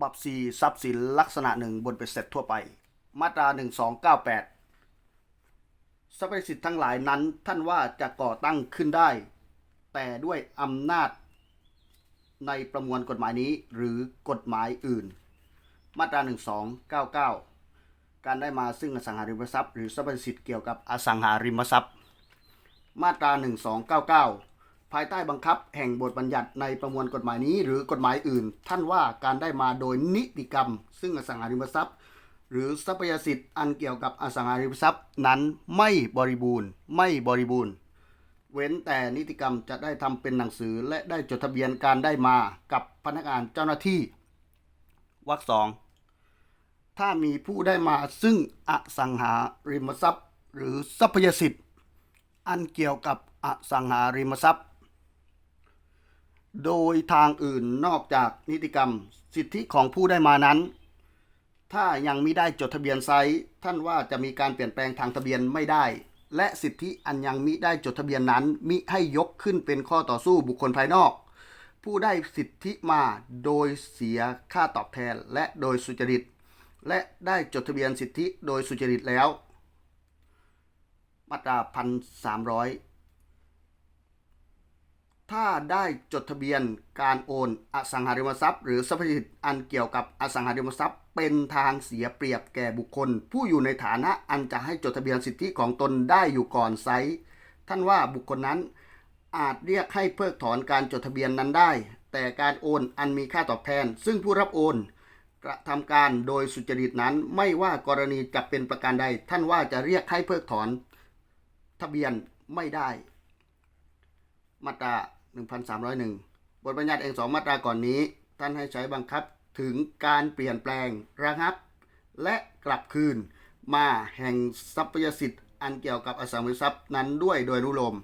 บับซีทรัพย์สินลักษณะหนึ่งบนเป็นเสร็จทั่วไป มาตรา 1298ทรัพยสิทธิ์ทั้งหลายนั้นท่านว่าจะก่อตั้งขึ้นได้ แต่ด้วยอำนาจในประมวลกฎหมายนี้หรือกฎหมายอื่น มาตรา 1299 การได้มาซึ่งอสังหาริมทรัพย์ หรือทรัพยสิทธิ์เกี่ยวกับอสังหาริมทรัพย์ มาตรา 1299 ภายใต้บังคับแห่งบทบัญญัติในประมวลกฎหมายนี้ หรือกฎหมายอื่น ท่านว่าการได้มาโดยนิติกรรม ซึ่งอสังหาริมทรัพย์ หรือทรัพยสิทธิ์อันเกี่ยวกับอสังหาริมทรัพย์นั้นไม่บริบูรณ์ ไม่บริบูรณ์ เว้นแต่นิติกรรมจะได้ทำเป็นหนังสือและได้จดทะเบียนการได้มากับพนักงานเจ้าหน้าที่วรรคสองถ้ามีผู้ได้มาซึ่งอสังหาริมทรัพย์ หรือทรัพยสิทธิ์ อันเกี่ยวกับอสังหาริมทรัพย์ โดยทางอื่นนอกจากนิติกรรม สิทธิของผู้ได้มานั้น ถ้ายังมิได้จดทะเบียนไซต์ท่านว่าจะมีการเปลี่ยนแปลงทางทะเบียนไม่ได้ และสิทธิอันยังมิได้จดทะเบียนนั้น มิให้ยกขึ้นเป็นข้อต่อสู้บุคคลภายนอก ผู้ได้สิทธิมาโดยเสียค่าตอบแทนและโดยสุจริต และได้จดทะเบียนสิทธิโดยสุจริตแล้ว มาตราพันสามร้อย ถ้าได้จดทะเบียนการโอนอสังหาริมทรัพย์ หรือทรัพย์สินอันเกี่ยวกับอสังหาริมทรัพย์ เป็นทางเสียเปรียบแก่บุคคล ผู้อยู่ในฐานะอันจะให้จดทะเบียนสิทธิของตนได้อยู่ก่อนไซท่านว่าบุคคลนั้นอาจเรียกให้เพิกถอนการจดทะเบียนนั้นได้ แต่การโอนอันมีค่าตอบแทน ซึ่งผู้รับโอน กระทำการโดยสุจริตนั้นไม่ว่ากรณีจะเป็นประการใด ท่านว่าจะเรียกให้เพิกถอนทะเบียนไม่ได้ มาตรา 1301 บทบัญญัติเองสองมาตราก่อนนี้ ท่านให้ใช้บังคับถึงการเปลี่ยนแปลงระงับ และกลับคืน มาแห่งทรัพยสิทธิ์อันเกี่ยวกับอสังหาริมทรัพย์นั้นด้วยโดยอนุโลม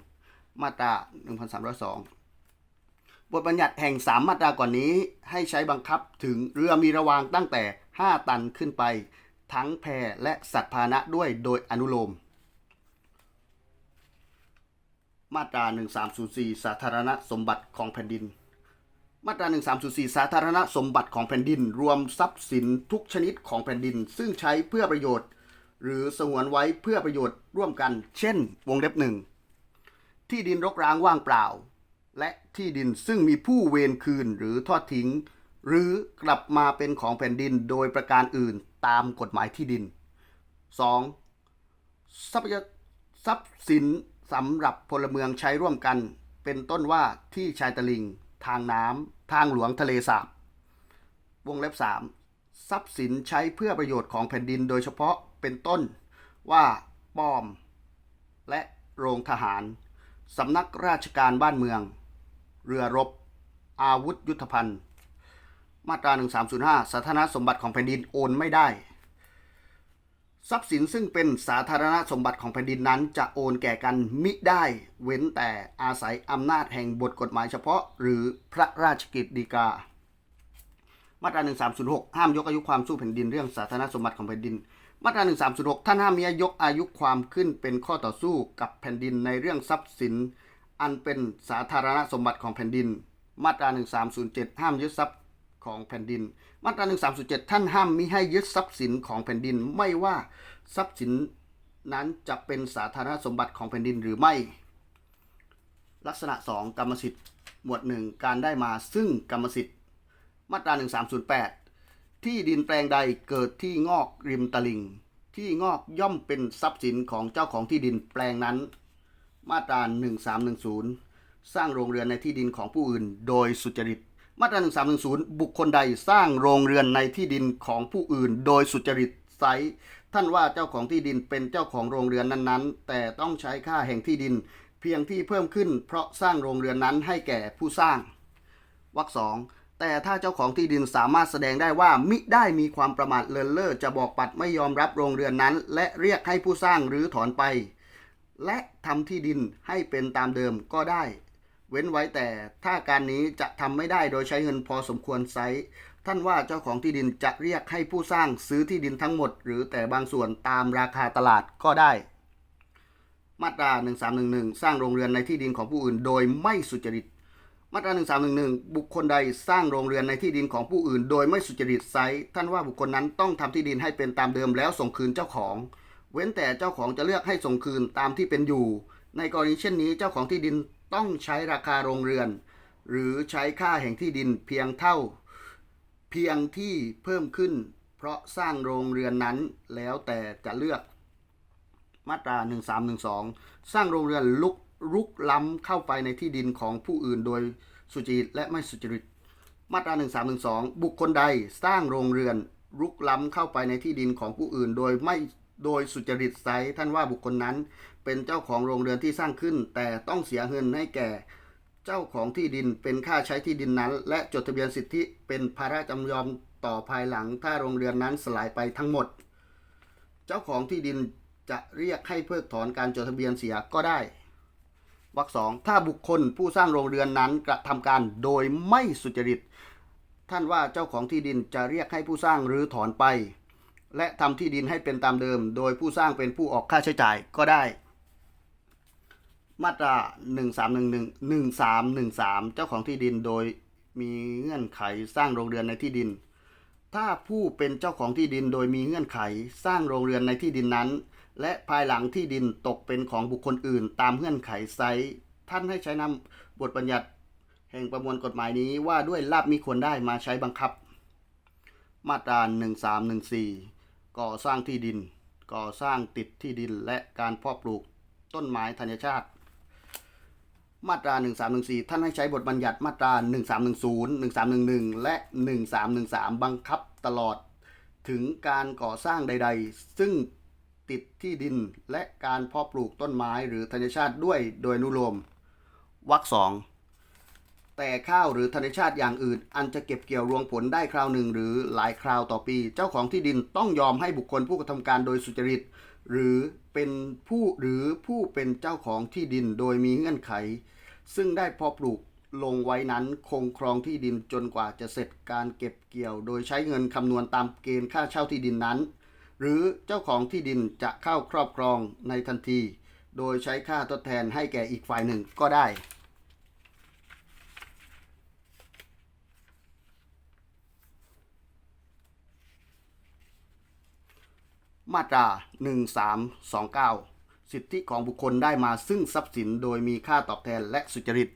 มาตรา 1302 บทบัญญัติแห่ง 3 มาตราก่อนนี้ให้ใช้บังคับถึงเรือมีระวางตั้งแต่ 5 ตันขึ้นไป ทั้งแพและสัตว์พาหนะด้วยโดยอนุโลม มาตรา 1304 สาธารณสมบัติของแผ่นดิน มาตรา 1304 สาธารณสมบัติของแผ่นดิน รวมทรัพย์สินทุกชนิดของแผ่นดิน ซึ่งใช้เพื่อประโยชน์ หรือสงวนไว้เพื่อประโยชน์ร่วมกัน เช่น วงเล็บหนึ่ง ที่ดินรกร้างว่างเปล่า และที่ดินซึ่งมีผู้เวรคืนหรือทอดทิ้ง หรือกลับมาเป็นของแผ่นดินโดยประการอื่นตามกฎหมายที่ดิน 2. ทรัพยทรัพย์สิน สำหรับพลเมืองใช้ร่วมกัน เป็นต้นว่าที่ชายตะลิง ทางน้ำทางหลวงทะเลสาบ วงเล็บ 3. ทรัพย์สินใช้เพื่อประโยชน์ของแผ่นดินโดยเฉพาะเป็นต้นว่าป้อม และโรงทหาร สำนักราชการบ้านเมือง เรือรบ อาวุธยุทธภัณฑ์ มาตรา 1305 สาธารณสมบัติของแผ่นดินโอนไม่ได้ ทรัพย์สินซึ่งเป็นสาธารณสมบัติของแผ่นดินนั้น จะโอนแก่กันมิได้เว้นแต่อาศัยอำนาจแห่งบทกฎหมายเฉพาะ หรือพระราชกิจฎีกา มาตรา 1306 ห้ามยกอายุความสู้แผ่นดินเรื่องสาธารณสมบัติของแผ่นดิน มาตรา 1306 ท่านห้ามมียกอายุความขึ้นเป็นข้อต่อสู้กับแผ่นดินในเรื่องทรัพย์สิน อันเป็นสาธารณสมบัติของแผ่นดิน มาตรา 1307 ห้ามยึดทรัพย์ ของแผ่นดิน มาตรา 1307ท่านห้ามมิให้ยึดทรัพย์สินของแผ่นดิน ไม่ว่าทรัพย์สินนั้นจะเป็นสาธารณสมบัติของแผ่นดินหรือไม่ ลักษณะ 2 กรรมสิทธิ์ หมวด 1 การได้มาซึ่งกรรมสิทธิ์ มาตรา 1308 ที่ดินแปลงใดเกิดที่งอกริมตลิ่ง ที่งอกย่อมเป็นทรัพย์สินของเจ้าของที่ดินแปลงนั้น มาตรา 1310 สร้างโรงเรือนในที่ดินของผู้อื่น โดยสุจริต มาตรา1310 บุคคลใดสร้างโรงเรือนในที่ดินของผู้อื่น โดยสุจริตไซต์ท่านว่าเจ้าของที่ดินเป็นเจ้าของโรงเรือนนั้นๆ แต่ต้องใช้ค่าแห่งที่ดิน เพียงที่เพิ่มขึ้น เพราะสร้างโรงเรือนนั้นให้แก่ผู้สร้างวรรคสองแต่ถ้าเจ้าของที่ดินสามารถแสดงได้ว่ามิได้มีความประมาทเลินเล่อจะบอกปัดไม่ยอมรับโรงเรือนนั้น และเรียกให้ผู้สร้างหรือถอนไป และทำที่ดินให้เป็นตามเดิมก็ได้ เว้นไว้แต่ถ้าการนี้จะทำไม่ได้โดยใช้เงินพอสมควรไซท่านว่าเจ้าของที่ดินจะเรียกให้ผู้สร้างซื้อที่ดินทั้งหมด หรือแต่บางส่วนตามราคาตลาดก็ได้ มาตรา 1311 สร้างโรงเรือนในที่ดินของผู้อื่น โดยไม่สุจริต มาตรา 1311 บุคคลใดสร้างโรงเรือนในที่ดินของผู้อื่น โดยไม่สุจริตไซท่านว่าบุคคลนั้นต้องทำที่ดินให้เป็นตามเดิมแล้วส่งคืนเจ้าของ เว้นแต่เจ้าของจะเลือกให้ส่งคืนตามที่เป็นอยู่ ในกรณีเช่นนี้เจ้าของที่ดิน ต้องใช้ราคาโรงเรือน หรือใช้ค่าแห่งที่ดินเพียงเท่า เพียงที่เพิ่มขึ้น เพราะสร้างโรงเรือนนั้นแล้วแต่จะเลือกมาตรา 1312 สร้างโรงเรือนลุกรุกล้ำเข้าไปในที่ดินของผู้อื่นโดยสุจริตและไม่สุจริต มาตรา 1312 บุคคลใดสร้างโรงเรือนรุกล้ำเข้าไปในที่ดินของผู้อื่น โดยไม่ โดยสุจริตไซท่านว่าบุคคลนั้น เป็นเจ้าของโรงเรือนที่สร้างขึ้น แต่ต้องเสียเงินให้แก่เจ้าของที่ดินเป็นค่าใช้ที่ดินนั้น และจดทะเบียนสิทธิเป็นภาระจำยอมต่อภายหลังถ้าโรงเรือนนั้นสลายไปทั้งหมด เจ้าของที่ดินจะเรียกให้เพิกถอนการจดทะเบียนเสียก็ได้วรรคสองถ้าบุคคลผู้สร้างโรงเรือนนั้นกระทำการโดยไม่สุจริต ท่านว่าเจ้าของที่ดินจะเรียกให้ผู้สร้างรื้อถอนไป และทำที่ดินให้เป็นตามเดิม โดยผู้สร้างเป็นผู้ออกค่าใช้จ่ายก็ได้ มาตรา 1311 1313 เจ้าของที่ดินโดยมีเงื่อนไขสร้างโรงเรือนในที่ดิน ถ้าผู้เป็นเจ้าของที่ดินโดยมีเงื่อนไขสร้างโรงเรือนในที่ดินนั้น และภายหลังที่ดินตกเป็นของบุคคลอื่น ตามเงื่อนไขไซท่านให้ใช้นำบทบัญญัติแห่งประมวลกฎหมายนี้ว่าด้วยลาบมีควรได้มาใช้บังคับ มาตรา 1314 ก่อสร้างที่ดิน ก่อสร้างติดที่ดินและการเพาะปลูกต้นไม้ธัญชาติ มาตรา 1314 ท่านให้ใช้บทบัญญัติมาตรา 1310 1311 และ 1313 บังคับตลอดถึงการก่อสร้างใด ๆ ซึ่งติดที่ดินและการเพาะปลูกต้นไม้หรือธัญชาติด้วยโดยนุโลมวรรคสอง แต่ข้าวหรือธัญชาติอย่างอื่น อันจะเก็บเกี่ยวรวงผลได้คราวหนึ่งหรือหลายคราวต่อปี เจ้าของที่ดินต้องยอมให้บุคคลผู้กระทำการโดยสุจริต หรือเป็นผู้หรือผู้เป็นเจ้าของที่ดินโดยมีเงื่อนไข ซึ่งได้พอปลูกลงไว้นั้นคงครองที่ดินจนกว่าจะเสร็จการเก็บเกี่ยว โดยใช้เงินคำนวณตามเกณฑ์ค่าเช่าที่ดินนั้น หรือเจ้าของที่ดินจะเข้าครอบครองในทันที โดยใช้ค่าทดแทนให้แก่อีกฝ่ายหนึ่งก็ได้ มาตรา 1329 สิทธิของบุคคลได้มาซึ่งทรัพย์สินโดยมีค่าตอบแทนและสุจริต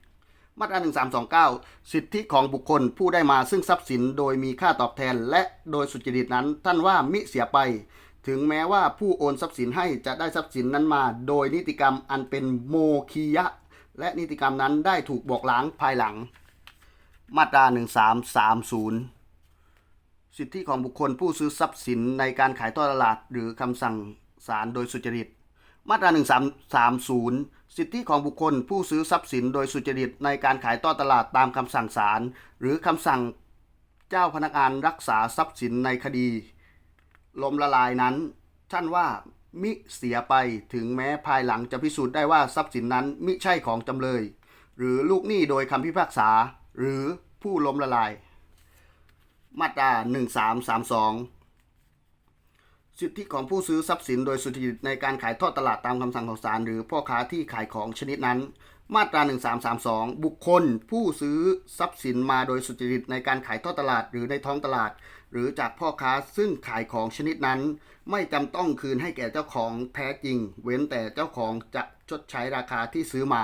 มาตรา 1329 สิทธิของบุคคลผู้ได้มาซึ่งทรัพย์สินโดยมีค่าตอบแทนและโดยสุจริตนั้น ท่านว่ามิเสียไป ถึงแม้ว่าผู้โอนทรัพย์สินให้จะได้ทรัพย์สินนั้นมา โดยนิติกรรมอันเป็นโมคียะ และนิติกรรมนั้นได้ถูกบอกล้างภายหลัง มาตรา 1330 สิทธิของบุคคลผู้ซื้อทรัพย์สินในการขายทอดตลาด หรือคำสั่งศาลโดยสุจริต มาตรา 1330 สิทธิของบุคคลผู้ซื้อทรัพย์สินโดยสุจริตในการขายทอดตลาดตามคำสั่งศาลหรือคำสั่งเจ้าพนักงานรักษาทรัพย์สินในคดีล้มละลายนั้น ท่านว่ามิเสียไปถึงแม้ภายหลังจะพิสูจน์ได้ว่าทรัพย์สินนั้นมิใช่ของจำเลย หรือลูกหนี้โดยคำพิพากษา หรือผู้ล้มละลาย มาตรา 1332 สิทธิของผู้ซื้อทรัพย์สินโดยสุจริตในการขายทอดตลาดตามคำสั่งของศาลหรือพ่อค้าที่ขายของชนิดนั้น มาตรา 1332 บุคคล ผู้ซื้อทรัพย์สินมาโดยสุจริตในการขายทอดตลาดหรือในท้องตลาด หรือจากพ่อค้าซึ่งขายของชนิดนั้น ไม่จำต้องคืนให้แก่เจ้าของแท้จริง เว้นแต่เจ้าของจะชดใช้ราคาที่ซื้อมา